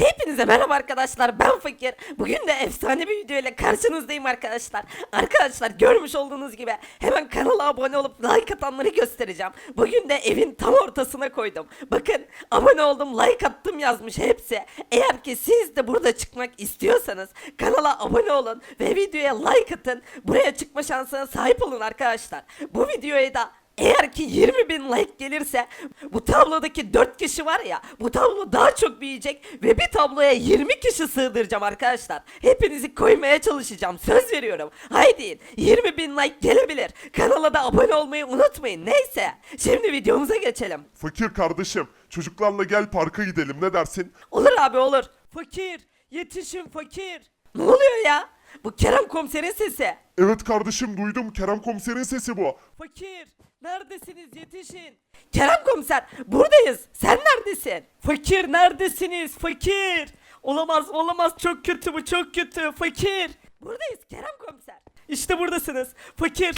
Hepinize merhaba arkadaşlar ben Fakir. Bugün de efsane bir video ile karşınızdayım arkadaşlar. Arkadaşlar görmüş olduğunuz gibi hemen kanala abone olup like atanları göstereceğim. Bugün de evin tam ortasına koydum. Bakın abone oldum like attım yazmış hepsi. Eğer ki siz de burada çıkmak istiyorsanız kanala abone olun ve videoya like atın. Buraya çıkma şansına sahip olun arkadaşlar. Bu videoya da eğer ki 20 bin like gelirse bu tablodaki 4 kişi var ya bu tablo daha çok büyüyecek ve bir tabloya 20 kişi sığdıracağım arkadaşlar. Hepinizi koymaya çalışacağım söz veriyorum. Haydi 20 bin like gelebilir. Kanala da abone olmayı unutmayın. Neyse şimdi videomuza geçelim. Fakir kardeşim, çocuklarla gel parka gidelim ne dersin? Olur abi olur. Fakir yetişin fakir. Ne oluyor ya? Bu Kerem komiserin sesi. Evet kardeşim duydum Kerem komiserin sesi bu. Fakir neredesiniz yetişin. Kerem komiser buradayız. Sen neredesin? Fakir neredesiniz? Fakir. Olamaz olamaz çok kötü bu çok kötü. Fakir. Buradayız Kerem komiser. İşte buradasınız. Fakir.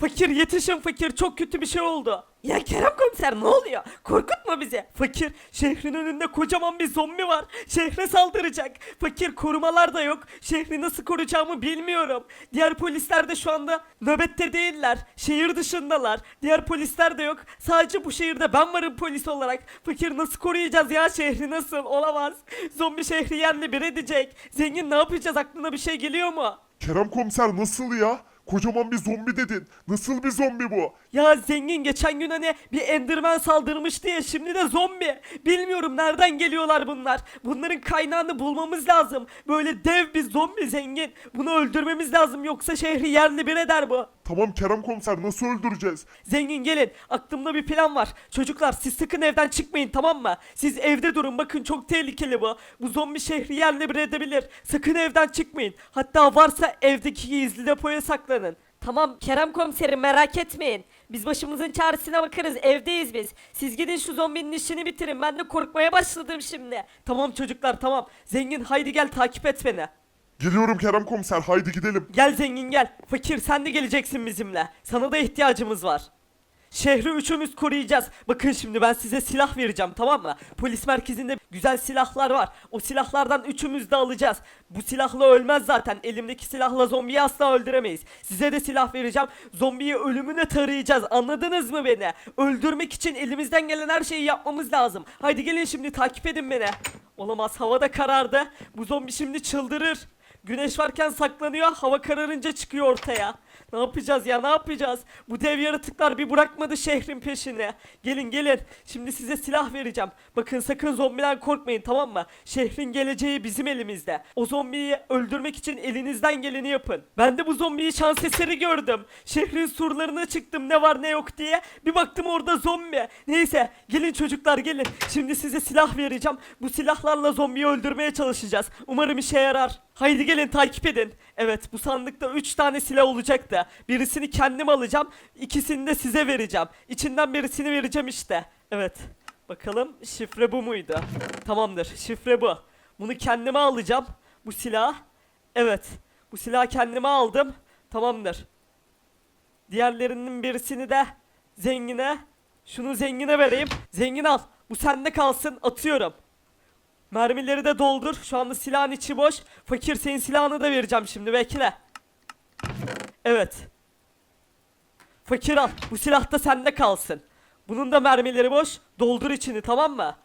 Fakir yetişin fakir çok kötü bir şey oldu. Ya Kerem komiser ne oluyor? Korkutma bizi. Fakir şehrin önünde kocaman bir zombi var. Şehre saldıracak. Fakir korumalar da yok. Şehri nasıl koruyacağımı bilmiyorum. Diğer polisler de şu anda nöbette değiller. Şehir dışındalar. Diğer polisler de yok. Sadece bu şehirde ben varım polis olarak. Fakir nasıl koruyacağız ya şehri nasıl? Olamaz. Zombi şehri yerle bir edecek. Zengin ne yapacağız aklına bir şey geliyor mu? Kerem komiser nasıl ya? Kocaman bir zombi dedin. Nasıl bir zombi bu? Ya zengin geçen gün hani bir enderman saldırmıştı ya şimdi de zombi. Bilmiyorum nereden geliyorlar bunlar. Bunların kaynağını bulmamız lazım. Böyle dev bir zombi zengin. Bunu öldürmemiz lazım yoksa şehri yerli bir eder bu. Tamam Kerem komiser nasıl öldüreceğiz? Zengin gelin. Aklımda bir plan var. Çocuklar siz sakın evden çıkmayın tamam mı? Siz evde durun bakın çok tehlikeli bu. Bu zombi şehri yerle bir edebilir. Sakın evden çıkmayın. Hatta varsa evdeki gizli depoya saklanın. Tamam Kerem komiserim merak etmeyin. Biz başımızın çaresine bakarız evdeyiz biz. Siz gidin şu zombinin işini bitirin ben de korkmaya başladım şimdi. Tamam çocuklar tamam. Zengin haydi gel takip et beni. Geliyorum Kerem komiser haydi gidelim. Gel zengin gel. Fakir sen de geleceksin bizimle. Sana da ihtiyacımız var. Şehri üçümüz koruyacağız. Bakın şimdi ben size silah vereceğim tamam mı? Polis merkezinde güzel silahlar var. O silahlardan üçümüz de alacağız. Bu silahla ölmez zaten. Elimdeki silahla zombiyi asla öldüremeyiz. Size de silah vereceğim. Zombiyi ölümüne tarayacağız. Anladınız mı beni? Öldürmek için elimizden gelen her şeyi yapmamız lazım. Haydi gelin şimdi takip edin beni. Olamaz havada karardı. Bu zombi şimdi çıldırır. Güneş varken saklanıyor, hava kararınca çıkıyor ortaya. Ne yapacağız ya ne yapacağız? Bu dev yaratıklar bir bırakmadı şehrin peşini. Gelin gelin. Şimdi size silah vereceğim. Bakın sakın zombiden korkmayın tamam mı? Şehrin geleceği bizim elimizde. O zombiyi öldürmek için elinizden geleni yapın. Ben de bu zombiyi şans eseri gördüm. Şehrin surlarına çıktım ne var ne yok diye. Bir baktım orada zombi. Neyse gelin çocuklar gelin. Şimdi size silah vereceğim. Bu silahlarla zombiyi öldürmeye çalışacağız. Umarım işe yarar. Haydi gelin takip edin. Evet bu sandıkta 3 tane silah olacaktı. Birisini kendim alacağım. ikisini de size vereceğim. İçinden birisini vereceğim işte. Evet. Bakalım şifre bu muydu? Tamamdır şifre bu. Bunu kendime alacağım. Bu silah. Evet. Bu silahı kendime aldım. Tamamdır. Diğerlerinin birisini de zengine. Şunu zengine vereyim. Zengin al. Bu sende kalsın. Atıyorum. Mermileri de doldur. Şu anda silahın içi boş. Fakir senin silahını da vereceğim şimdi bekle. Evet. Fakir al. Bu silah da sende kalsın. Bunun da mermileri boş. Doldur içini tamam mı?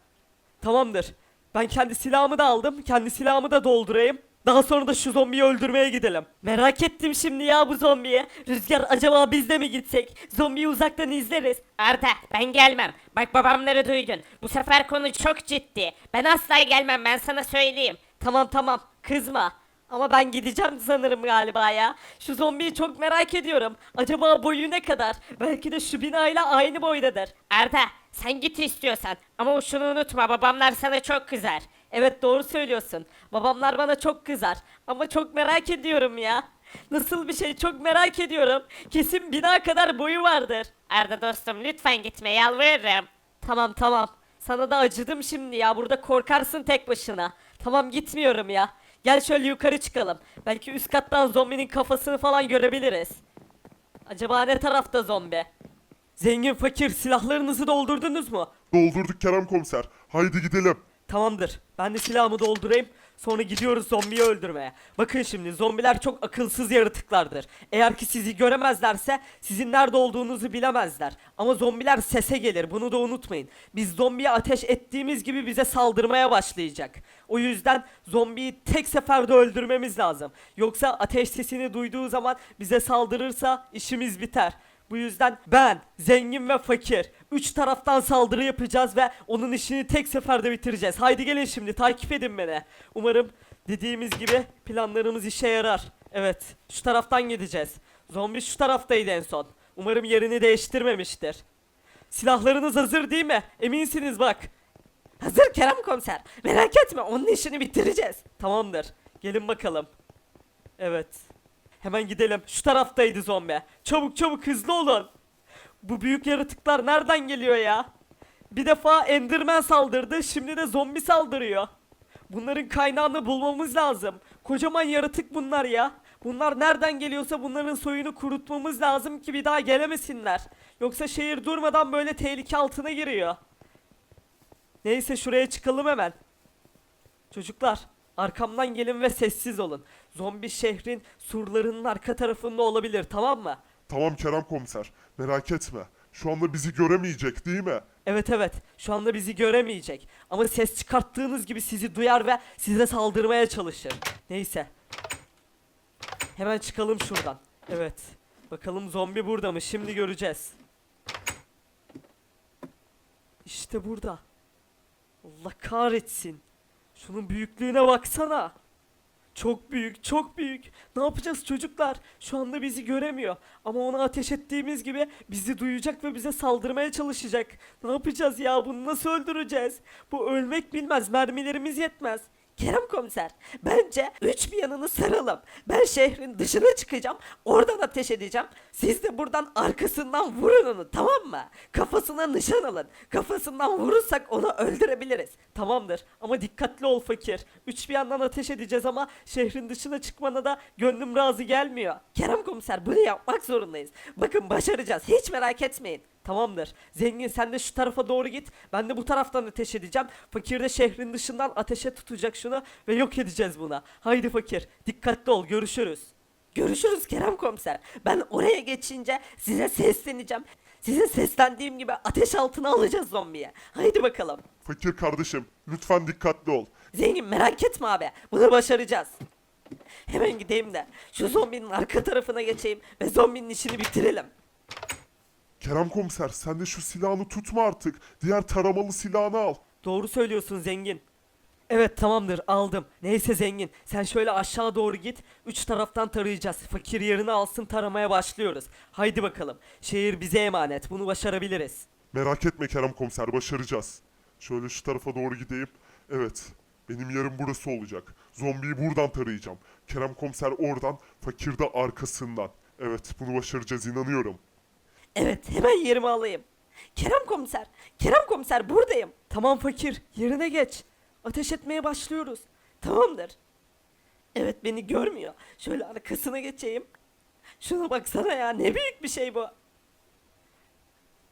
Tamamdır. Ben kendi silahımı da aldım. Kendi silahımı da doldurayım. Daha sonra da şu zombiyi öldürmeye gidelim. Merak ettim şimdi ya bu zombiyi. Rüzgar acaba biz de mi gitsek? Zombiyi uzaktan izleriz. Arda ben gelmem. Bak babamları duydun. Bu sefer konu çok ciddi. Ben asla gelmem ben sana söyleyeyim. Tamam tamam kızma. Ama ben gideceğim sanırım galiba ya. Şu zombiyi çok merak ediyorum. Acaba boyu ne kadar? Belki de şu binayla aynı boydadır. Arda sen git istiyorsan. Ama şunu unutma babamlar sana çok kızar. Evet doğru söylüyorsun. Babamlar bana çok kızar. Ama çok merak ediyorum ya. Nasıl bir şey çok merak ediyorum. Kesin bina kadar boyu vardır. Arda dostum lütfen gitme yalvarırım. Tamam tamam. Sana da acıdım şimdi ya. Burada korkarsın tek başına. Tamam gitmiyorum ya. Gel şöyle yukarı çıkalım. Belki üst kattan zombinin kafasını falan görebiliriz. Acaba ne tarafta zombi? Zengin fakir silahlarınızı doldurdunuz mu? Doldurduk Kerem komiser. Haydi gidelim. Tamamdır. Ben de silahımı doldurayım. Sonra gidiyoruz zombiyi öldürmeye. Bakın şimdi zombiler çok akılsız yaratıklardır. Eğer ki sizi göremezlerse sizin nerede olduğunuzu bilemezler. Ama zombiler sese gelir bunu da unutmayın. Biz zombiye ateş ettiğimiz gibi bize saldırmaya başlayacak. O yüzden zombiyi tek seferde öldürmemiz lazım. Yoksa ateş sesini duyduğu zaman bize saldırırsa işimiz biter. Bu yüzden ben, zengin ve fakir, üç taraftan saldırı yapacağız ve onun işini tek seferde bitireceğiz. Haydi gelin şimdi takip edin beni. Umarım dediğimiz gibi planlarımız işe yarar. Evet, şu taraftan gideceğiz. Zombi şu taraftaydı en son. Umarım yerini değiştirmemiştir. Silahlarınız hazır değil mi? Eminsiniz bak. Hazır Kerem komiser. Merak etme onun işini bitireceğiz. Tamamdır. Gelin bakalım. Evet. Hemen gidelim. Şu taraftaydı zombi. Çabuk çabuk hızlı olun. Bu büyük yaratıklar nereden geliyor ya? Bir defa Enderman saldırdı, şimdi de zombi saldırıyor. Bunların kaynağını bulmamız lazım. Kocaman yaratık bunlar ya. Bunlar nereden geliyorsa bunların soyunu kurutmamız lazım ki bir daha gelemesinler. Yoksa şehir durmadan böyle tehlike altına giriyor. Neyse şuraya çıkalım hemen. Çocuklar, arkamdan gelin ve sessiz olun. Zombi şehrin surlarının arka tarafında olabilir, tamam mı? Tamam Kerem komiser. Merak etme. Şu anda bizi göremeyecek değil mi? Evet evet, şu anda bizi göremeyecek. Ama ses çıkarttığınız gibi sizi duyar ve size saldırmaya çalışır. Neyse. Hemen çıkalım şuradan. Evet. Bakalım zombi burada mı? Şimdi göreceğiz. İşte burada. Allah kahretsin. Şunun büyüklüğüne baksana. Çok büyük, çok büyük. Ne yapacağız çocuklar? Şu anda bizi göremiyor. Ama ona ateş ettiğimiz gibi bizi duyacak ve bize saldırmaya çalışacak. Ne yapacağız ya? Bunu nasıl öldüreceğiz? Bu ölmek bilmez. Mermilerimiz yetmez. Kerem komiser, bence üç bir yanını saralım. Ben şehrin dışına çıkacağım, oradan ateş edeceğim. Siz de buradan arkasından vurun onu, tamam mı? Kafasına nişan alın. Kafasından vurursak onu öldürebiliriz. Tamamdır ama dikkatli ol fakir. Üç bir yandan ateş edeceğiz ama şehrin dışına çıkmana da gönlüm razı gelmiyor. Kerem komiser bunu yapmak zorundayız. Bakın başaracağız, hiç merak etmeyin. Tamamdır. Zengin sen de şu tarafa doğru git. Ben de bu taraftan ateş edeceğim. Fakir de şehrin dışından ateşe tutacak şunu ve yok edeceğiz buna. Haydi fakir. Dikkatli ol. Görüşürüz. Görüşürüz Kerem komiser. Ben oraya geçince size sesleneceğim. Sizin seslendiğim gibi ateş altına alacağız zombiye. Haydi bakalım. Fakir kardeşim lütfen dikkatli ol. Zengin merak etme abi. Bunu başaracağız. Hemen gideyim de şu zombinin arka tarafına geçeyim ve zombinin işini bitirelim. Kerem komiser sen de şu silahını tutma artık. Diğer taramalı silahını al. Doğru söylüyorsun zengin. Evet tamamdır aldım. Neyse zengin sen şöyle aşağı doğru git. Üç taraftan tarayacağız. Fakir yerini alsın taramaya başlıyoruz. Haydi bakalım. Şehir bize emanet. Bunu başarabiliriz. Merak etme Kerem komiser başaracağız. Şöyle şu tarafa doğru gideyim. Evet. Benim yerim burası olacak. Zombiyi buradan tarayacağım. Kerem komiser oradan, fakir de arkasından. Evet bunu başaracağız inanıyorum. Evet hemen yerimi alayım. Kerem komiser. Kerem komiser buradayım. Tamam fakir yerine geç. Ateş etmeye başlıyoruz. Tamamdır. Evet beni görmüyor. Şöyle arkasına geçeyim. Şuna baksana ya ne büyük bir şey bu.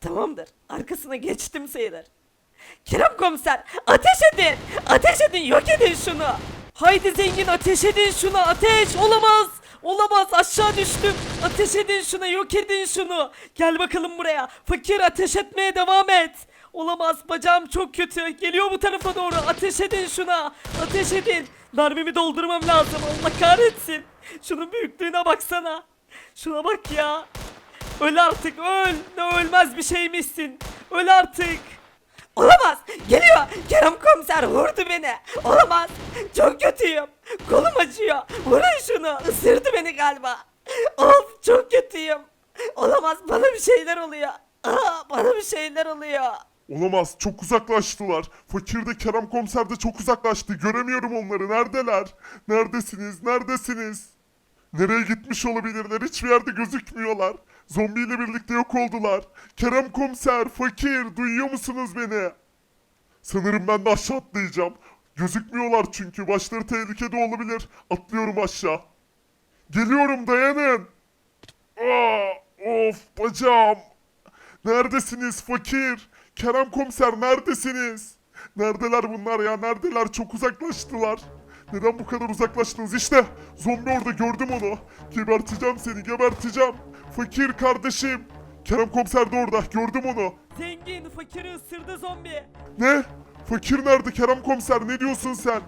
Tamamdır. Arkasına geçtim sayılır. Kerem komiser ateş edin. Ateş edin yok edin şunu. Haydi zengin ateş edin şuna ateş olamaz. Olamaz aşağı düştüm. Ateş edin şuna yok edin şunu. Gel bakalım buraya. Fakir ateş etmeye devam et. Olamaz bacağım çok kötü. Geliyor bu tarafa doğru. Ateş edin şuna. Ateş edin. Mermimi doldurmam lazım. Allah kahretsin. Şunun büyüklüğüne baksana. Şuna bak ya. Öl artık öl. Ne ölmez bir şeymişsin. Öl artık. Olamaz. Geliyor. Kerem komiser vurdu beni. Olamaz. Çok kötüyüm. Kolum acıyor. Vurun şunu. Isırdı beni galiba. Of çok kötüyüm. Olamaz. Bana bir şeyler oluyor. Aa, bana bir şeyler oluyor. Olamaz çok uzaklaştılar. Fakir de Kerem komiser de çok uzaklaştı. Göremiyorum onları. Neredeler? Neredesiniz? Neredesiniz? Nereye gitmiş olabilirler? Hiçbir yerde gözükmüyorlar. Zombiyle birlikte yok oldular. Kerem komiser, fakir duyuyor musunuz beni? Sanırım ben de aşağı atlayacağım. Gözükmüyorlar çünkü. Başları tehlikede olabilir. Atlıyorum aşağı. Geliyorum dayanın. Aa, of bacağım. Neredesiniz fakir? Kerem komiser neredesiniz? Neredeler bunlar ya? Neredeler? Çok uzaklaştılar. Neden bu kadar uzaklaştınız? İşte zombi orada gördüm onu. Geberteceğim seni geberteceğim. Fakir kardeşim. Kerem komiser de orada gördüm onu. Zengin fakiri ısırdı zombi. Ne? Fakir nerede Kerem komiser ne diyorsun sen?